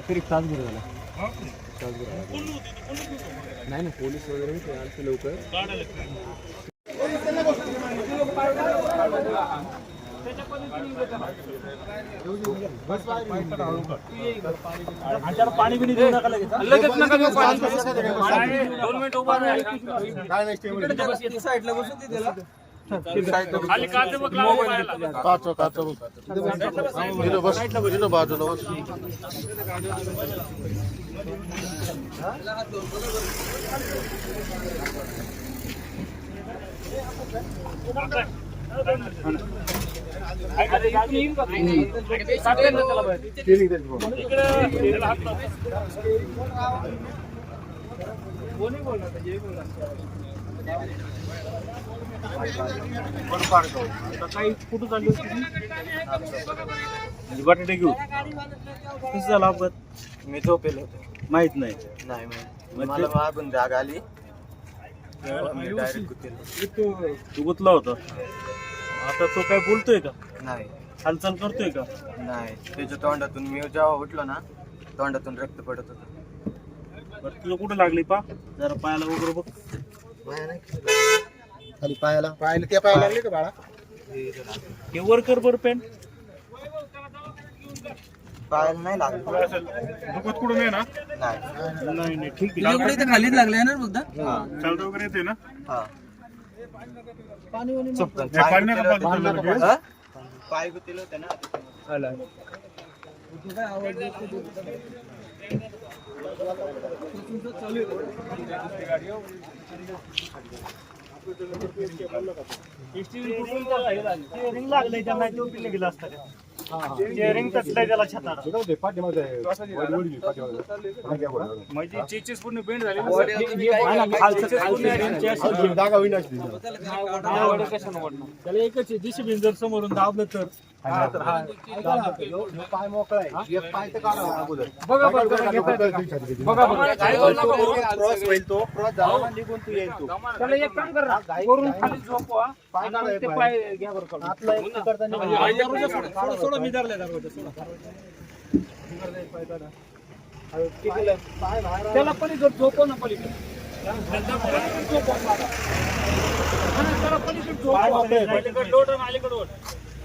तरी एक तास झाला तास नाही नाही पोलीस वगैरे नाही आलते लवकर पाणी बिणी देऊ नका लगेच लगेच नका देऊ पाणी दोन मिनिट उभा इकडे येईल का? टाकलं ना त्याला बाहेर. इकडे त्याला हात लाव. कोणी बोलला आता काही कुठं चालली होती बटाटे घेऊ कसं झालं अपघात मी झोपेल होतो माहीत नाही. नाही माहीत मला मागून जाग आली डायरेक्ट तू गुतला होता आता तो काय बोलतोय का नाही हालचाल करतोय का नाही त्याच्या तोंडातून मी जेव्हा उठलो ना तोंडातून रक्त पडत होतं बरं तुला कुठं लागली पा जरा पायाला वगैरे बघ खाली पायाला. पायाला त्या पायाला लागले का बाळा? हे वर कर बरं पेन पायाला नाही लागलं. दुखत कुठून आहे ना? नाही. नाही नाही ठीक आहे. खालीच लागले ना चालतं वगैरे येते ना? हा. हे पाणी नका पाजू त्याला लगेच. हा? पाय गुतेल होते ना? त्याच्यामुळे. रिंग लागलंय त्यांना तो पिल्ले गेला असता रिंग तसलंय त्याला छताला. म्हणजे चेचेस पूर्ण बेंड झाले. त्याला एकच आहे जर समोरून दाबलं तर. पाय मोकळा आहे एक पाय तर काढा अगोदर बघा बघा क्रॉस होईल तो क्रॉस झाला निघून तू येईल तू त्याला एक काम वरून खाली झोपवा पाय काढा ते पाय घ्या बरं काढून. आतला एक मी झोपव ना पलीकडे. त्याला पलीकडे झोपव अलीकडे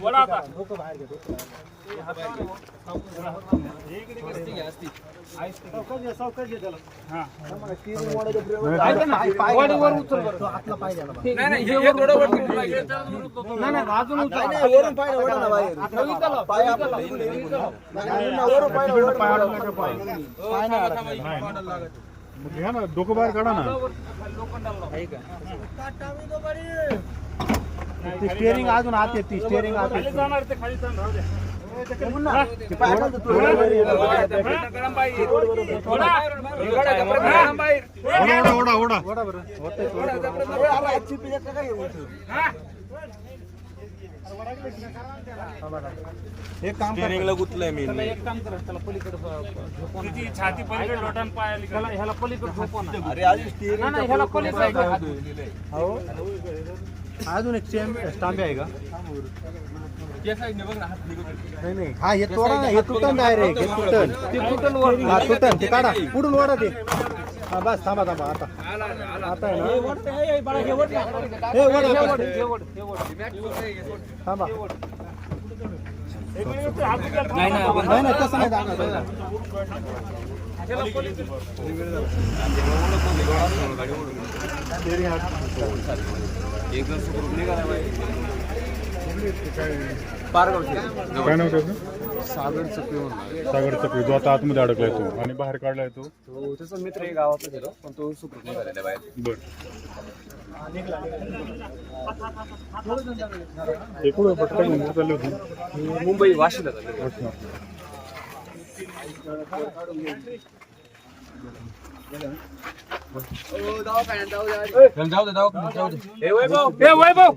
वळा आता. डोकं बाहेर घे, डोकं बाहेर काढा ना. ते स्टेअरिंग अजून आत येते स्टेअरिंग आत खाली येते जाणार ते खाली राहू द्या. ओढा ओढा ओढा ओढा बरं. होतंय थोडं. हा. हे काम कर. त्याला एक काम करा त्याला पलीकडे. तिची छाती पलीकडे लोटान पाय अलीकडे. ह्याला ह्याला पलीकडे झोपवा ना. नाही, नाही, ह्याला पलीकडे हो अजून एक चेन स्टांबे आहे का? नाही नाही. हा हे तोडा हे तुटन डायरेक्ट हे तुटन ते कुठं वर हा तुटन ते काढा. पुढून ओढा ते. हा बस थांबा थांबा. आता. आता आहे हे ना. हे, ओढा. थांबा एक मिनिट, हात उचल. नाही नाही तसं नाही काय नव्हतं सागर चक्री सागर चक्री जो आता आतमध्ये अडकलाय तो आणि बाहेर काढलाय तो. त्याचा मित्र आहे गावात गेलो पण तो सुखरूप निघालेला बाहेर. बर. एकूण मुंबई चालली होती. मुंबई वाशीला झाले अच्छा. ए वैभव!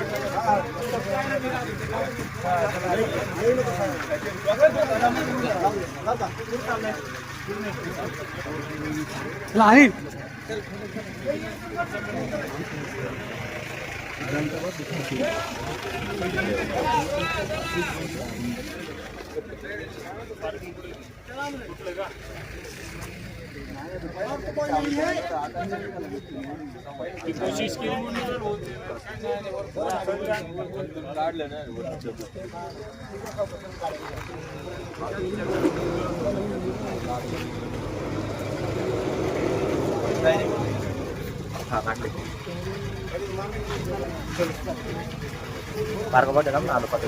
लानी चला कोशिश के कार्ड लेना பார்க்கப்பட்டு நம்ம நாலு பத்து